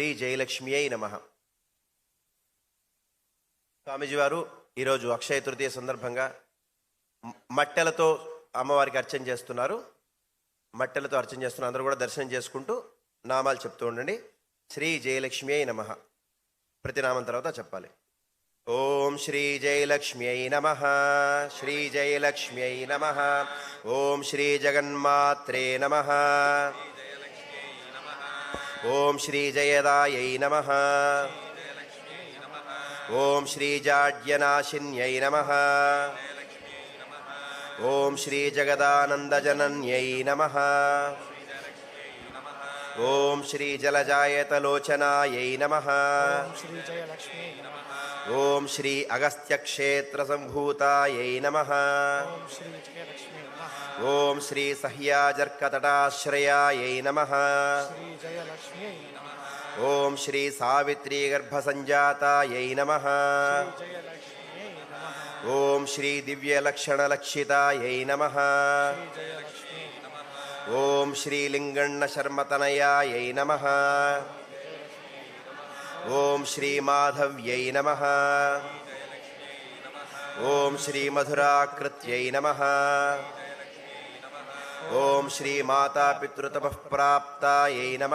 శ్రీ జయలక్ష్మి అయి నమ. స్వామీజీ వారు ఈరోజు అక్షయ తృతీయ సందర్భంగా మట్టెలతో అమ్మవారికి అర్చన చేస్తున్నారు. మట్టెలతో అర్చన చేస్తున్న అందరూ కూడా దర్శనం చేసుకుంటూ నామాలు చెప్తూ ఉండండి. శ్రీ జయలక్ష్మి అయి నమ. ప్రతి నామం తర్వాత చెప్పాలి. ఓం శ్రీ జయలక్ష్మి అయి నమ. శ్రీ జయలక్ష్మి అయి నమ. ఓం శ్రీ జగన్మాత్రే నమ. ஓம் ஸ்ரீஜயதாயை நம ஓம் ஸ்ரீஜாட்யநாசின்யை நம ஓம் ஸ்ரீஜகதானந்தஜனன்யை நம ओम श्री ॐ श्रीजलजायतलोचनायै नमः। ओम श्री अगस्त्य क्षेत्र अगस्त्यक्षेत्रसम्भूतायै नमः। ओम श्री सह्याजर्कतटाश्रयायै नमः। ओम श्री सावित्री गर्भ संजाता सावित्रीगर्भसञ्जातायै नमः। ॐ श्रीदिव्यलक्षणलक्षितायै नमः। ఓం శ్రీ సహ్యాజర్కతటాశ్రయాయై నమ. ఓం శ్రీ నమ. ఓం నమ ఓం శర్మతనయాయై నమ. ఓం నమ ఓం నమ ఓం ప్రాప్తాయై నమ.